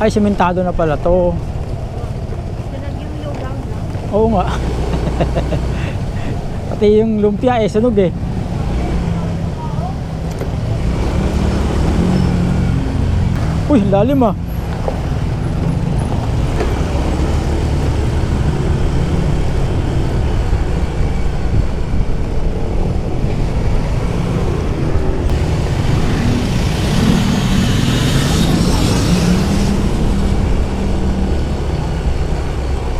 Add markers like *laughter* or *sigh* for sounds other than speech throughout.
Ay, simentado na pala to. Oo nga. *laughs* Pati yung lumpia eh, sunog eh. Uy, lalim ah.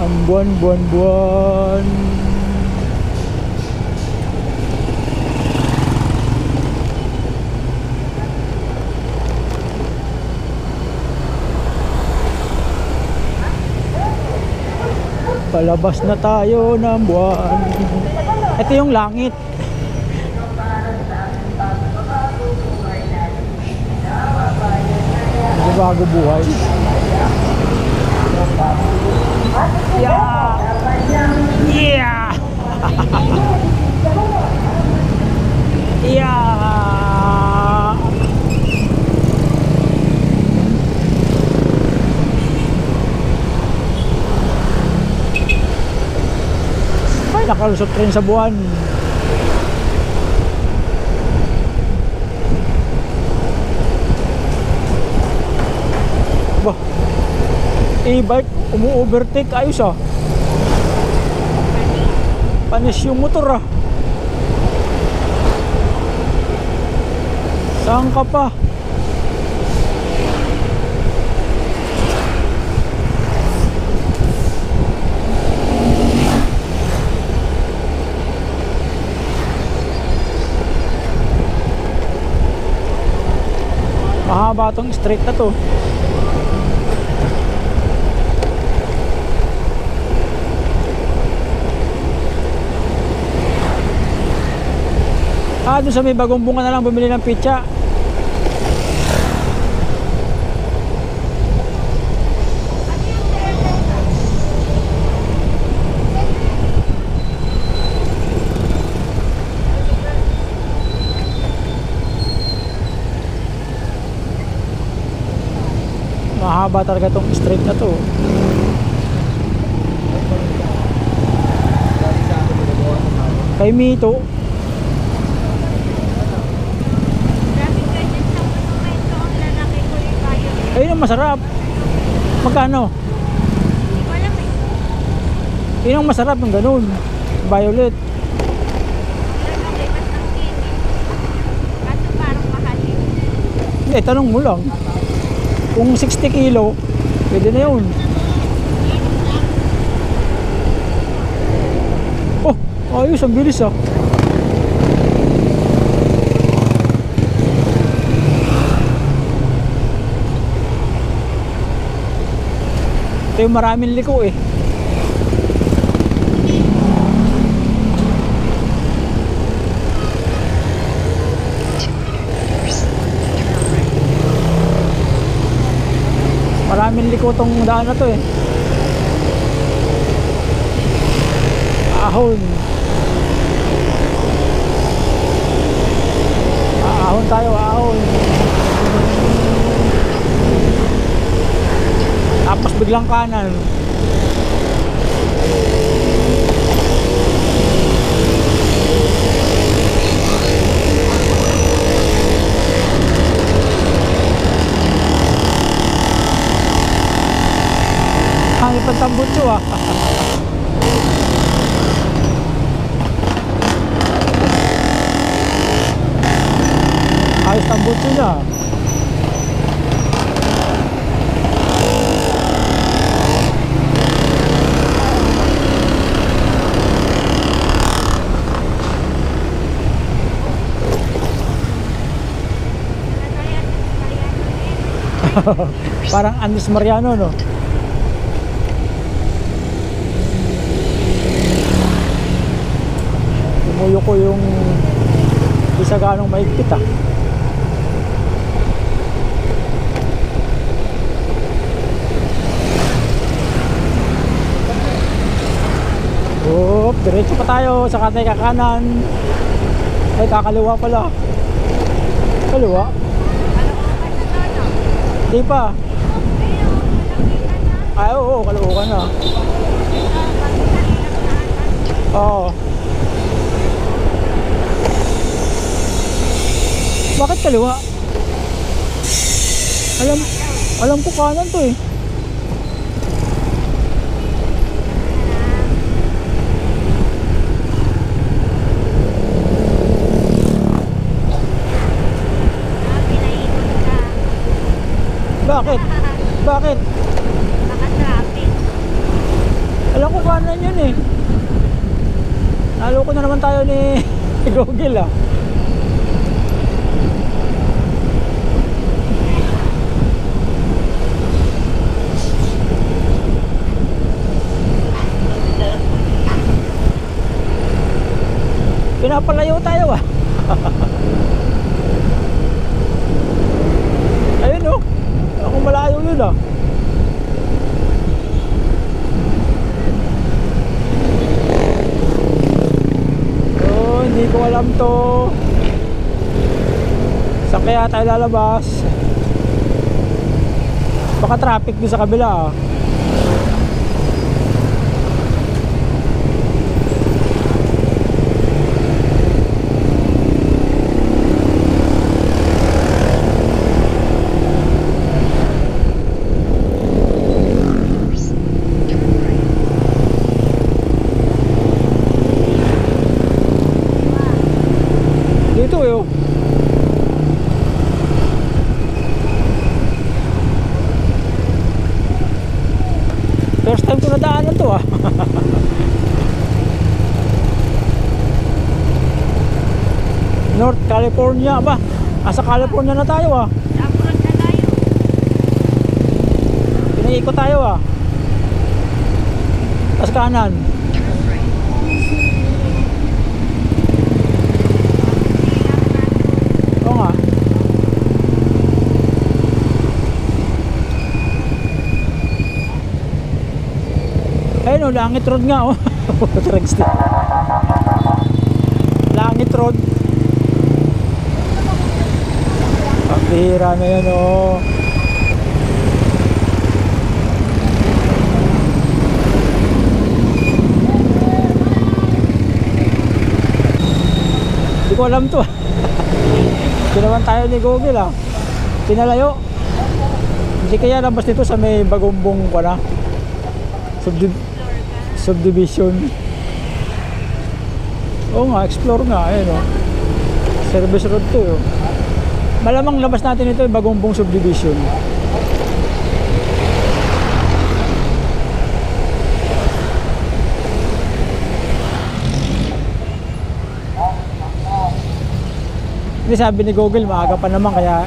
Ang buwan, buwan, buwan. Palabas na tayo ng buwan. Ito yung langit. Bago buhay. Nakalusot rin sa buwan. Bah, e-bike, umu-overtake, ayos ah. Panis yung motor ah. Saan ka pa? Mahaba tong straight na to. Ah, doon sa may bagong bunga na lang bumili ng pizza. Mahaba talaga tong straight na to. Kay Mito, ayun ang masarap. Magkano? Eh. Yun ang masarap yung ganun. Violet. Ng. Hindi, tanong mo lang. Kung 60 kilo, pwede na yun. Oh, ayos, ang bilis ah. Ito yung maraming liko eh. Maraming liko tong daan na to eh. Ahon. Ahon tayo, ahon. Tapos biglang kanan. Tambutso ah. Ayos tambutso niya. Parang Andres Mariano no. Tumuyo ko yung isa ganong maigpit ah. Oop, diretso pa tayo sa katay kakanan. Ay, kakaliwa pala. Kaliwa? Ano ko ba sa tono? Di pa. Ay, oo, Caloocan na. Oo. Bakit kaliwa? Alam, alam ko kanan to eh. Bakit? Bakit? Naka-traffic. Alam ko kanan yun eh. Naloko na naman tayo ni *laughs* Google ah. Pinapalayo tayo ah. *laughs* Ayun oh. Ako malayo yun ah. Oh, hindi ko alam to. Saan kaya tayo lalabas? Baka traffic din sa kabila ah. Dito eh oh. First time ko nadaanan to ah. North California ba? Asa California na tayo ah. Abroad na tayo. Pinaikot tayo ah. Tapos kanan. Oo nga. Ayun oh, Langit Road nga oh. *laughs* Tracks din. Langit Road. Ang bihira na yan oh. Hindi ko alam to. *laughs* ah. Ginawan tayo ni Google ah. Pinalayo. Hindi kaya labas dito sa may bagumbong ko na. Subdi- subdivision. Oo nga, explore nga. Ayun oh. Service road to oh. Malamang labas natin ito yung bagumbong subdivision. Hindi sabi ni Google, maaga pa naman kaya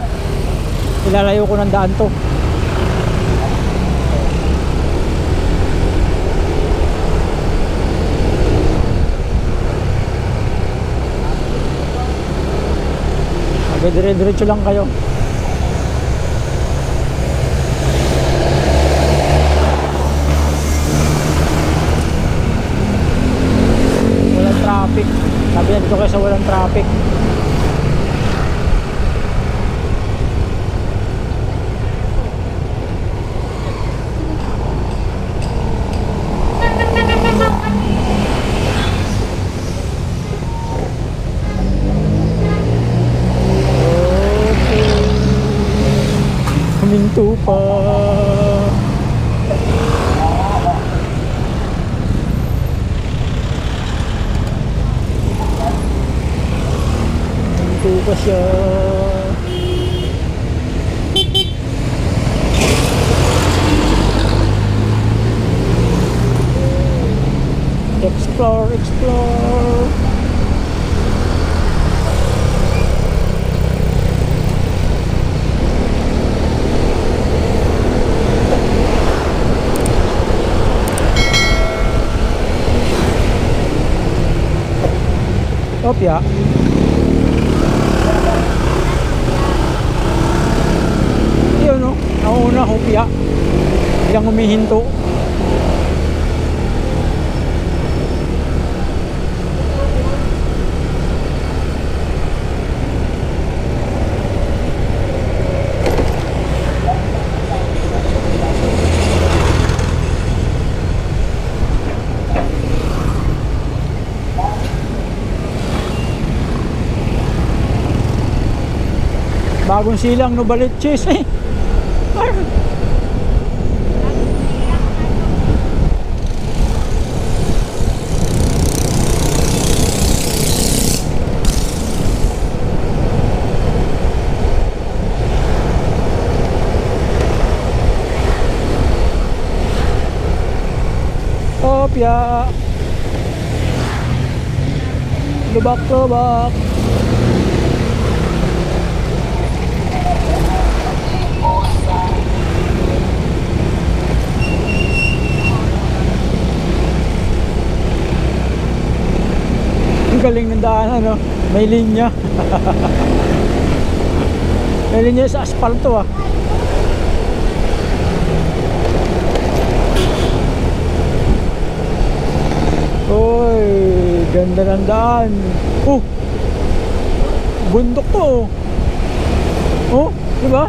ilalayo ko ng daan to. Dire-diretso lang kayo. Walang traffic. Sabi na dito kayo sa walang traffic. Huminto pa. Huminto pa siya. Explore, explore. Opya. Yun no, nauna hopya. Biglang humihinto. Bagong silang no balitchis eh. Ay, Kopya. Lubak-lubak. Ang galing ng daan, ano? May linya. *laughs* May linya sa asfalto, ah. Uy, ganda ng daan. Oh, bundok to. oh. Oh, di ba?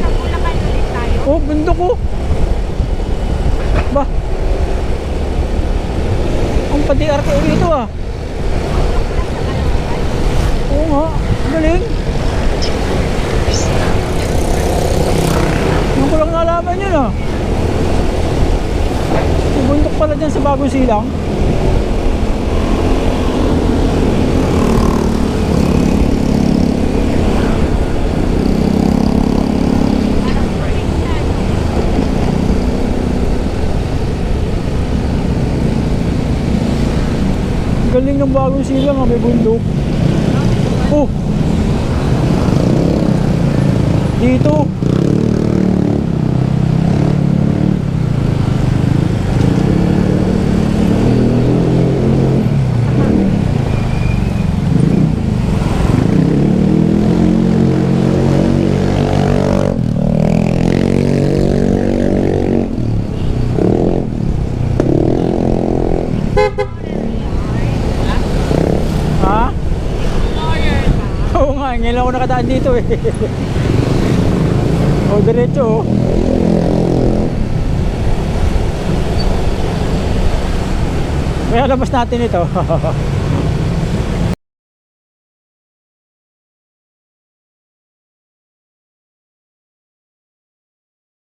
Sa Bulacan ulit tayo. Oh, bundok oh. Ba? Ang pati-ar ko rito ah. Oo nga, galing. Yung ko lang nalaman yun ah. May bundok pala dyan sa bagong silang. Galing ng bagong silang ah, may bundok. Oh! Dito. *laughs* Ngayon ako nakadaan dito eh. *laughs* o, diretso oh. Kaya labas natin ito. *laughs*